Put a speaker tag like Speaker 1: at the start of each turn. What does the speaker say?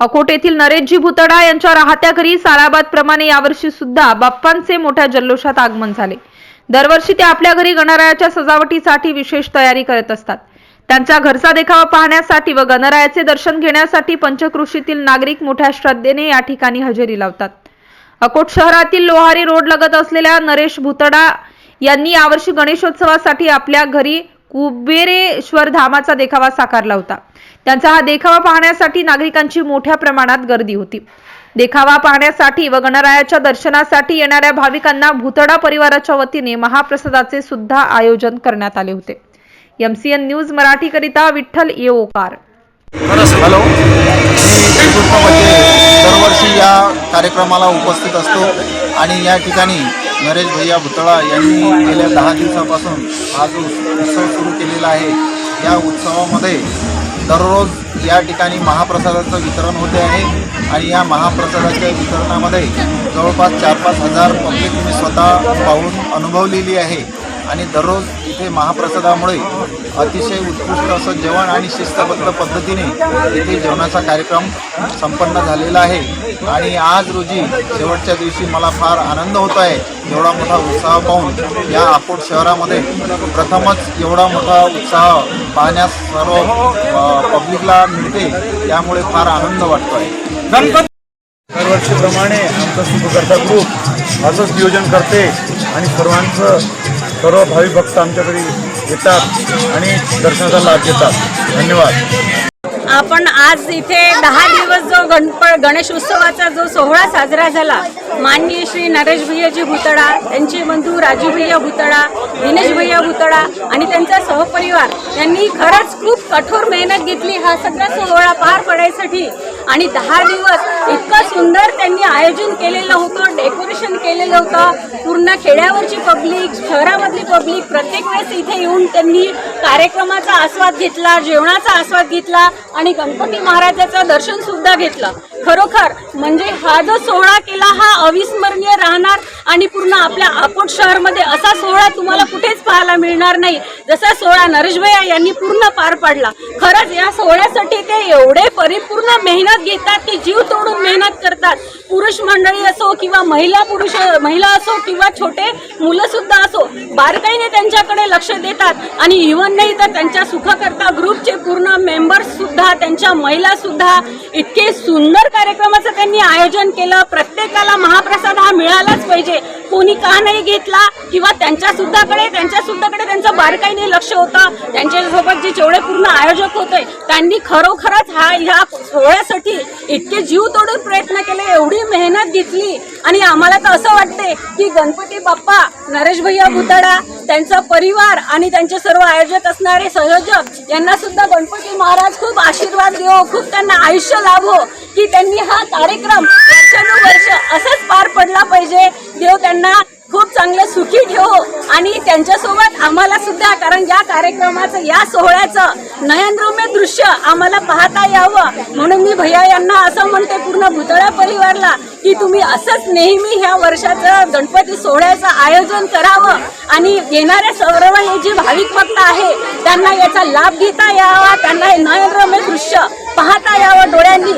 Speaker 1: अकोट येथील नरेशजी भुतडा यांच्या राहत्या घरी साराबाद प्रमाणे यावर्षी सुद्धा बाप्पांचे मोठ्या जल्लोषात आगमन झाले. दरवर्षी ते आपल्या घरी गणरायाच्या सजावटीसाठी विशेष तयारी करत असतात. त्यांचा घरचा देखावा पाहण्यासाठी व गणरायाचे दर्शन घेण्यासाठी पंचकृषीतील नागरिक मोठ्या श्रद्धेने या ठिकाणी हजेरी लावतात. अकोट शहरातील लोहारी रोड लगत असलेल्या नरेश भुतडा यांनी यावर्षी गणेशोत्सवासाठी आपल्या घरी कुबेरेश्वर धामाचा देखावा साकारला होता. त्यांचा हा देखावा पाहण्यासाठी नागरिकांची मोठ्या प्रमाणात गर्दी होती. देखावा पाहण्यासाठी व गणरायाच्या दर्शनासाठी येणाऱ्या भाविकांना भुतडा परिवाराच्या वतीने महाप्रसादाचे सुद्धा आयोजन करण्यात आले होते. एमसीएन न्यूज मराठीकरिता विठ्ठल येओकार.
Speaker 2: हॅलो. मी दरवर्षी या कार्यक्रमाला उपस्थित असतो आणि या ठिकाणी नरेश भैया भुतळा यांनी गेल्या दहा दिवसापासून हा जो उत्सव सुरू केलेला आहे. या उत्सवामध्ये दररोज या ठिकाणी महाप्रसादाचं वितरण होते आहे आणि या महाप्रसादाच्या वितरणामध्ये जवळपास चार पाच हजार पब्लिक मी स्वतः पाहून अनुभवलेली आहे. आणि दररोज इथे महाप्रसादामुळे अतिशय उत्कृष्ट असं जेवण आणि शिस्तबद्ध पद्धतीने इथे जेवणाचा कार्यक्रम संपन्न झालेला आहे. आणि आज रोजी शेवटच्या दिवशी मला फार आनंद होत आहे. एवढा मोठा उत्साह पाहून या अकोट शहरामध्ये प्रथमच एवढा मोठा उत्साह पाहण्यास सर्व पब्लिकला मिळते. त्यामुळे फार आनंद वाटतो आहे
Speaker 3: दरवर्षीप्रमाणे आमचा सुखकर्ता ग्रुप असंच नियोजन करते आणि सर्वांचं सर्व भावी भक्त आमच्याकडे येतात आणि दर्शनाचा लाभ घेतात. धन्यवाद.
Speaker 4: आपण आज इथे दहा दिवस जो गणप गणेश उत्सवाचा जो सोहळा साजरा झाला माननीय श्री नरेश भैयाजी भुतडा त्यांचे बंधू राजू भैया भुतडा दिनेश भैया भुतडा आणि त्यांचा सहपरिवार यांनी खरंच खूप कठोर मेहनत घेतली हा सगळा सोहळा पार पडायसाठी. आणि दहा दिवस इतकं सुंदर त्यांनी आयोजन केलेलं होतं डेकोरेशन केलेलं होतं. पूर्ण खेड्यावरची पब्लिक शहरामधली पब्लिक प्रत्येक वेळेस इथे येऊन त्यांनी कार्यक्रमाचा आस्वाद घेतला जेवणाचा आस्वाद घेतला आणि गणपती महाराजाचं दर्शन सुद्धा घेतलं. खरोखर म्हणजे हा जो सोहळा केला हा अविस्मरणीय राहणार. आणि पूर्ण आपल्या अकोट शहरमध्ये असा सोहळा तुम्हाला कुठेच पाहायला मिळणार नाही. जसा सोहळा नरेशभैया यांनी पूर्ण पार पाडला खरंच या सोहळ्यासाठी ते एवढे परिपूर्ण मेहनत घेतात की जीव तोडून मेहनत करतात. पुरुष मंडळी असो किंवा महिला पुरुष महिला असो किंवा छोटे मुलं सुद्धा असो बारकाईने त्यांच्याकडे लक्ष देतात आणि इव्हन नाही तर त्यांच्या सुखकर्ता ग्रुपचे पूर्ण मेंबर्स सुद्धा त्यांच्या महिला सुद्धा इतके सुंदर कार्यक्रमाचं त्यांनी आयोजन केलं. प्रत्येकाला महाप्रसाद हा मिळालाच पाहिजे. कोणी का नाही घेतला किंवा त्यांच्या सुद्धाकडे त्यांच्या सुद्धाकडे त्यांचं बारकाईने लक्ष होतं. त्यांच्यासोबत जे जेवढे पूर्ण आयोजक होते त्यांनी खरोखरच हा ह्या सोहळ्यासाठी इतके जीव तोडून प्रयत्न केले एवढी मेहनत घेतली. आणि आम्हाला तर असं वाटते की गणपती बाप्पा नरेश भैया भुताडा त्यांचा परिवार आणि त्यांचे सर्व आयोजक असणारे संयोजक यांना सुद्धा गणपती महाराज खूप आशीर्वाद देव खूप त्यांना आयुष्य लाभो. की त्यांनी हा कार्यक्रम वर्षानुवर्ष असंच पार पडला पाहिजे. देव त्यांना खूप चांगलं सुखी ठेवो आणि त्यांच्यासोबत आम्हाला सुद्धा कारण या कार्यक्रमाचं या सोहळ्याचं नयनरम्य दृश्य आम्हाला पाहता यावं. म्हणून मी भैया यांना असं म्हणते पूर्ण भुतळा परिवारला की तुम्ही असंच नेहमी ह्या वर्षाचं गणपती सोहळ्याचं आयोजन करावं आणि येणाऱ्या सर्व हे जे भाविक भक्त आहे त्यांना याचा लाभ घेता यावा त्यांना हे नयनरम्य दृश्य पाहता यावं डोळ्यांनी.